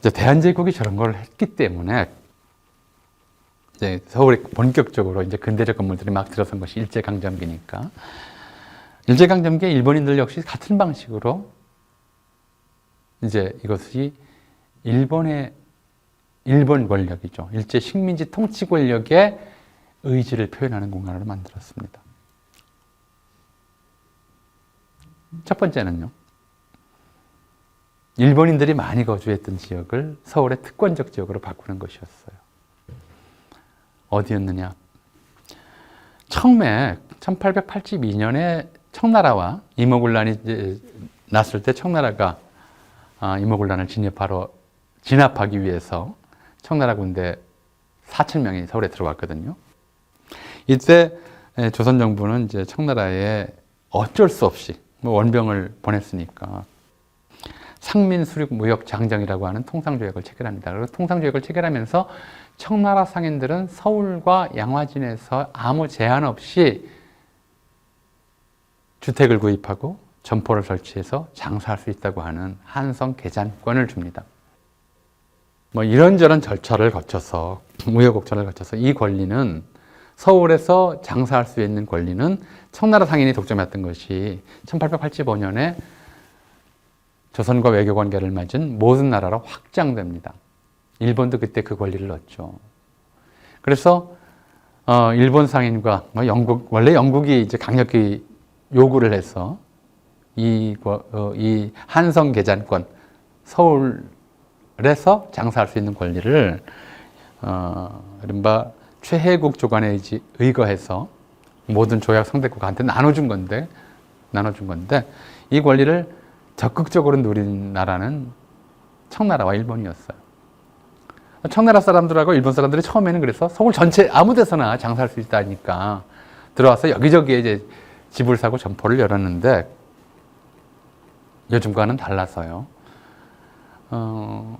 이제 대한제국이 저런 걸 했기 때문에 이제 서울에 본격적으로 이제 근대적 건물들이 막 들어선 것이 일제강점기니까 일제강점기에 일본인들 역시 같은 방식으로 이제 이것이 일본의 일본 권력이죠. 일제 식민지 통치 권력의 의지를 표현하는 공간으로 만들었습니다. 첫 번째는요. 일본인들이 많이 거주했던 지역을 서울의 특권적 지역으로 바꾸는 것이었어요. 어디였느냐? 처음에 1882년에 청나라와 이제 났을 때 청나라가 아, 이모군란을 진입하러 진압하기 위해서 청나라 군대 4천 명이 서울에 들어왔거든요. 이때 에, 조선 정부는 이제 청나라에 어쩔 수 없이 뭐 원병을 보냈으니까 상민 수륙 무역 장정이라고 하는 통상조약을 체결합니다. 그리고 통상조약을 체결하면서 청나라 상인들은 서울과 양화진에서 아무 제한 없이 주택을 구입하고 점포를 설치해서 장사할 수 있다고 하는 한성 개장권을 줍니다. 뭐 이런저런 절차를 거쳐서 우여곡절을 거쳐서 이 권리는 서울에서 장사할 수 있는 권리는 청나라 상인이 독점했던 것이 1885년에 조선과 외교 관계를 맺은 모든 나라로 확장됩니다. 일본도 그때 그 권리를 얻죠. 그래서 어, 일본 상인과 뭐 영국 원래 영국이 이제 강력히 요구를 해서 이, 어, 이 한성 계장권 서울에서 장사할 수 있는 권리를 어, 이른바 최혜국 조관에 의거해서 모든 조약 상대국한테 나눠준 건데 나눠준 건데 이 권리를 적극적으로 누린 나라는 청나라와 일본이었어요. 청나라 사람들하고 일본 사람들이 처음에는 그래서 서울 전체 아무 데서나 장사할 수 있다니까 들어와서 여기저기에 이제 집을 사고 점포를 열었는데 요즘과는 달라서요. 어,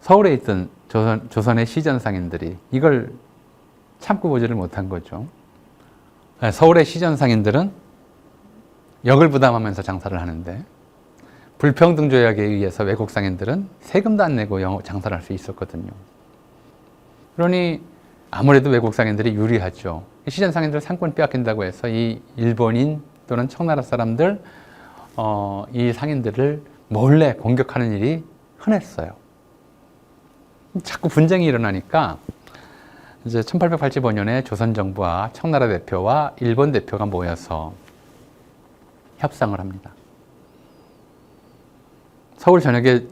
서울에 있던 조선, 조선의 시전 상인들이 이걸 참고 보지를 못한 거죠. 네, 서울의 시전 상인들은 역을 부담하면서 장사를 하는데 불평등 조약에 의해서 외국 상인들은 세금도 안 내고 영어 장사를 할 수 있었거든요. 그러니 아무래도 외국 상인들이 유리하죠. 이 시전 상인들 상권 빼앗긴다고 해서 이 일본인 또는 청나라 사람들 어, 이 상인들을 몰래 공격하는 일이 흔했어요. 자꾸 분쟁이 일어나니까 이제 1885년에 조선 정부와 청나라 대표와 일본 대표가 모여서 협상을 합니다. 서울 전역에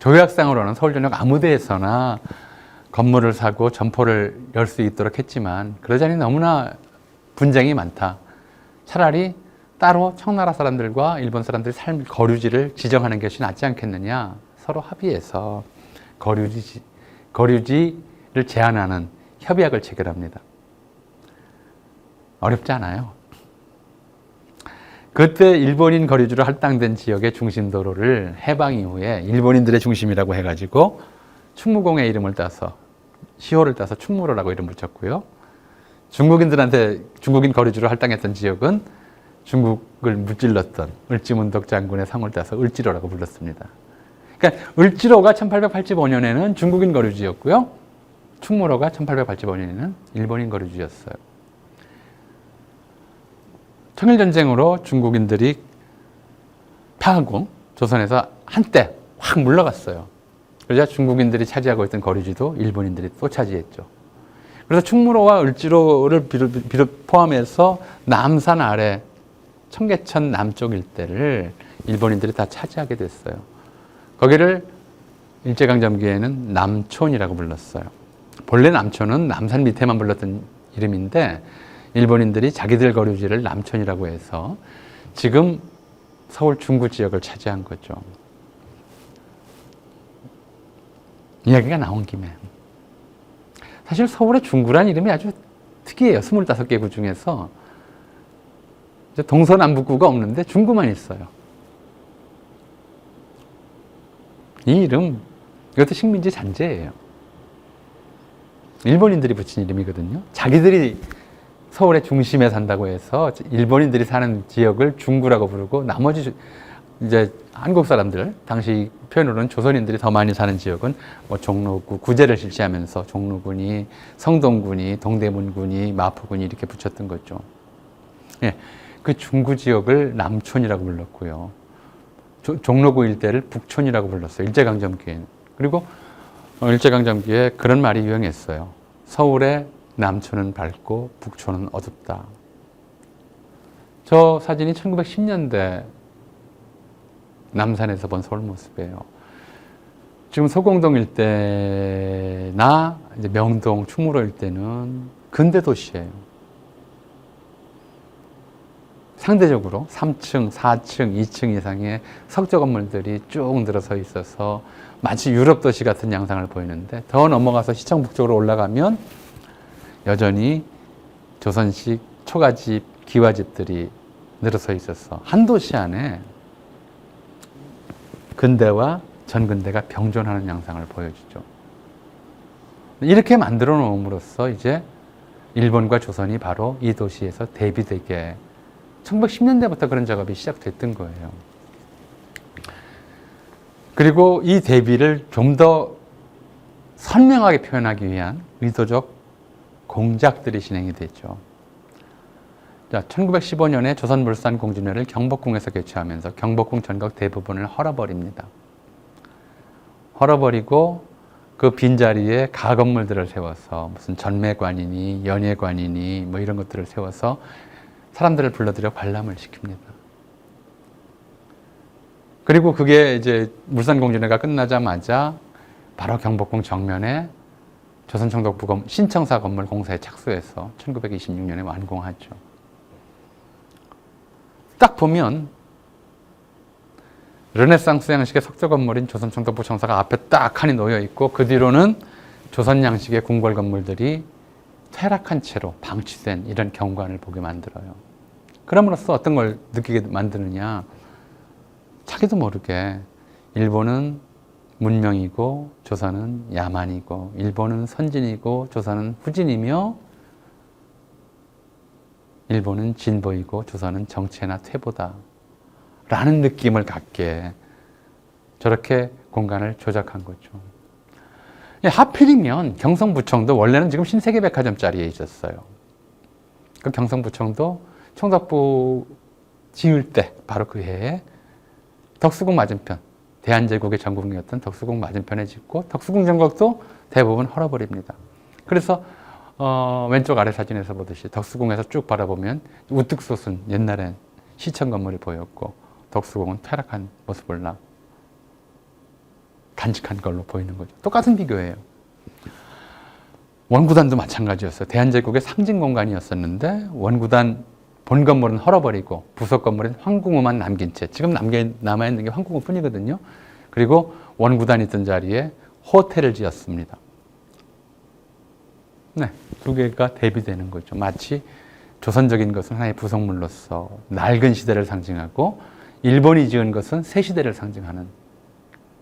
조약상으로는 서울 전역 아무 데에서나 건물을 사고 점포를 열 수 있도록 했지만 그러자니 너무나 분쟁이 많다. 차라리 따로 청나라 사람들과 일본 사람들의 삶 거류지를 지정하는 것이 낫지 않겠느냐. 서로 합의해서 거류지 거류지를 제한하는 협약을 체결합니다. 어렵지 않아요. 그때 일본인 거류지로 할당된 지역의 중심 도로를 해방 이후에 일본인들의 중심이라고 해가지고 충무공의 이름을 따서 시호를 따서 충무로라고 이름 붙였고요. 중국인들한테 중국인 거류지로 할당했던 지역은 중국을 무찔렀던 을지문덕 장군의 상을 따서 을지로라고 불렀습니다. 그러니까 을지로가 1885년에는 중국인 거류지였고요. 충무로가 1885년에는 일본인 거류지였어요. 청일전쟁으로 중국인들이 파하고 조선에서 한때 확 물러갔어요. 그러자 중국인들이 차지하고 있던 거류지도 일본인들이 또 차지했죠. 그래서 충무로와 을지로를 비롯 포함해서 남산 아래 청계천 남쪽 일대를 일본인들이 다 차지하게 됐어요. 거기를 일제강점기에는 남촌이라고 불렀어요. 본래 남촌은 남산 밑에만 불렀던 이름인데 일본인들이 자기들 거류지를 남촌이라고 해서 지금 서울 중구 지역을 차지한 거죠. 이야기가 나온 김에 사실 서울의 중구란 이름이 아주 특이해요. 25개 구 중에서 이제 동서남북구가 없는데 중구만 있어요. 이 이름 이것도 식민지 잔재예요. 일본인들이 붙인 이름이거든요. 자기들이 서울의 중심에 산다고 해서 일본인들이 사는 지역을 중구라고 부르고 나머지 이제 한국 사람들 당시 표현으로는 조선인들이 더 많이 사는 지역은 뭐 종로구 구제를 실시하면서 종로군이 성동군이 동대문군이 마포군이 이렇게 붙였던 거죠. 예, 그 중구 지역을 남촌이라고 불렀고요. 조- 종로구 일대를 북촌이라고 불렀어요. 일제강점기에는. 그리고 어, 일제강점기에 그런 말이 유행했어요. 서울의 남촌은 밝고 북촌은 어둡다. 저 사진이 1910년대 남산에서 본 서울 모습이에요. 지금 소공동 일대나 이제 명동, 충무로 일대는 근대 도시예요. 상대적으로 3층, 4층, 2층 이상의 석조 건물들이 쭉 늘어서 있어서 마치 유럽 도시 같은 양상을 보이는데 더 넘어가서 시청 북쪽으로 올라가면 여전히 조선식 초가집, 기와집들이 늘어서 있어서 한 도시 안에 근대와 전근대가 병존하는 양상을 보여주죠. 이렇게 만들어 놓음으로써 이제 일본과 조선이 바로 이 도시에서 대비되게 1910년대부터 그런 작업이 시작됐던 거예요. 그리고 이 대비를 좀 더 선명하게 표현하기 위한 의도적 공작들이 진행이 됐죠. 자, 1915년에 조선물산 공진회를 경복궁에서 개최하면서 경복궁 전각 대부분을 헐어버립니다. 헐어버리고 그 빈자리에 가건물들을 세워서 무슨 전매관이니 연예관이니 뭐 이런 것들을 세워서 사람들을 불러들여 관람을 시킵니다. 그리고 그게 이제 물산공진회가 끝나자마자 바로 경복궁 정면에 조선청독부검 신청사 건물 공사에 착수해서 1926년에 완공하죠. 딱 보면 르네상스 양식의 석조 건물인 조선청독부 청사가 앞에 딱 칸이 놓여 있고 그 뒤로는 조선 양식의 궁궐 건물들이 퇴락한 채로 방치된 이런 경관을 보게 만들어요. 그럼으로써 어떤 걸 느끼게 만드느냐? 자기도 모르게 일본은 문명이고 조선은 야만이고 일본은 선진이고 조선은 후진이며 일본은 진보이고 조선은 정체나 퇴보다 라는 느낌을 갖게 저렇게 공간을 조작한 거죠. 예, 하필이면 경성부청도 원래는 지금 신세계백화점 자리에 있었어요. 그 경성부청도 청덕부 지을 때 바로 그 해에 덕수궁 맞은편 대한제국의 전국이었던 덕수궁 맞은편에 짓고 덕수궁 전국도 대부분 헐어버립니다. 그래서 어, 왼쪽 아래 사진에서 보듯이 덕수궁에서 쭉 바라보면 우뚝 솟은 옛날엔 시청 건물이 보였고 덕수궁은 퇴락한 모습을 나 간직한 걸로 보이는 거죠. 똑같은 비교예요. 원구단도 마찬가지였어요. 대한제국의 상징 공간이었었는데 원구단 본 건물은 헐어버리고 부속 건물은 황궁우만 남긴 채 지금 남겨 남아 있는 게 황궁우뿐이거든요. 그리고 원구단 있던 자리에 호텔을 지었습니다. 네, 두 개가 대비되는 거죠. 마치 조선적인 것은 하나의 부속물로서 낡은 시대를 상징하고 일본이 지은 것은 새 시대를 상징하는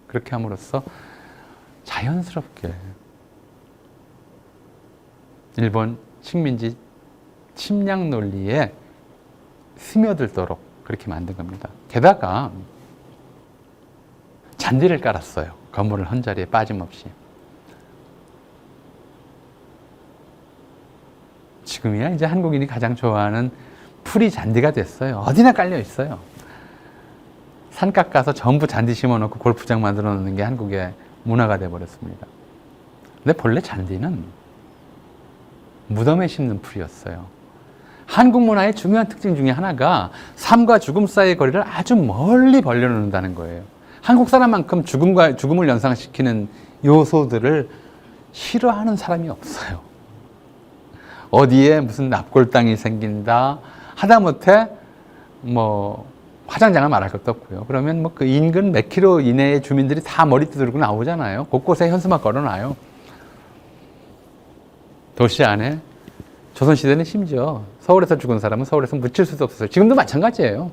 그렇게 함으로써 자연스럽게 일본 식민지 침략 논리에 스며들도록 그렇게 만든 겁니다. 게다가 잔디를 깔았어요. 건물을 한 자리에 빠짐없이. 지금이야 이제 한국인이 가장 좋아하는 풀이 잔디가 됐어요. 어디나 깔려 있어요. 산각 가서 전부 잔디 심어놓고 골프장 만들어 놓는 게 한국의 문화가 돼버렸습니다. 근데 본래 잔디는 무덤에 심는 풀이었어요. 한국 문화의 중요한 특징 중에 하나가 삶과 죽음 사이의 거리를 아주 멀리 벌려놓는다는 거예요. 한국 사람만큼 죽음과 죽음을 연상시키는 요소들을 싫어하는 사람이 없어요. 어디에 무슨 납골당이 생긴다 하다못해 뭐 화장장을 말할 것도 없고요. 그러면 뭐 그 인근 몇 킬로 이내의 주민들이 다 머리띠 들고 나오잖아요. 곳곳에 현수막 걸어놔요. 도시 안에 조선시대는 심지어 서울에서 죽은 사람은 서울에서 묻힐 수도 없었어요. 지금도 마찬가지예요.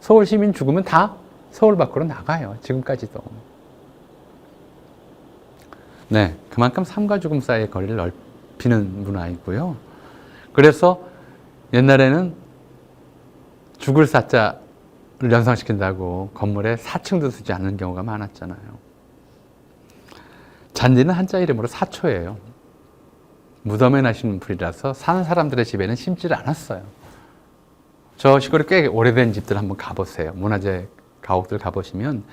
서울 시민 죽으면 다 서울 밖으로 나가요. 지금까지도. 네, 그만큼 삶과 죽음 사이의 거리를 넓히는 문화이고요. 그래서 옛날에는 죽을 사자 연상시킨다고 건물에 4층도 쓰지 않는 경우가 많았잖아요. 잔디는 한자 이름으로 사초예요. 무덤에 나시는 풀이라서 사는 사람들의 집에는 심지를 않았어요. 저 시골에 꽤 오래된 집들 한번 가보세요. 문화재 가옥들 가보시면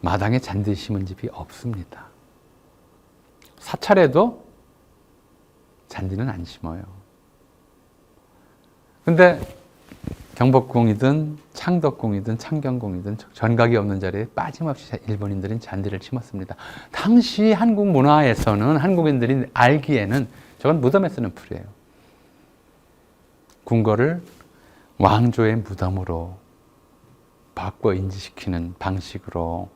마당에 잔디 심은 집이 없습니다. 사찰에도 잔디는 안 심어요. 근데 경복궁이든 창덕궁이든 창경궁이든 전각이 없는 자리에 빠짐없이 일본인들은 잔디를 심었습니다. 당시 한국 문화에서는 한국인들이 알기에는 저건 무덤에 쓰는 풀이에요. 궁궐을 왕조의 무덤으로 바꿔 인지시키는 방식으로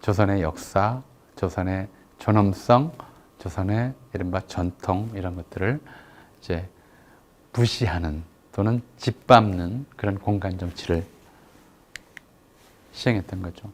조선의 역사, 조선의 존엄성, 조선의 이른바 전통 이런 것들을 이제 무시하는 또는 짓밟는 그런 공간 정치를 시행했던 거죠.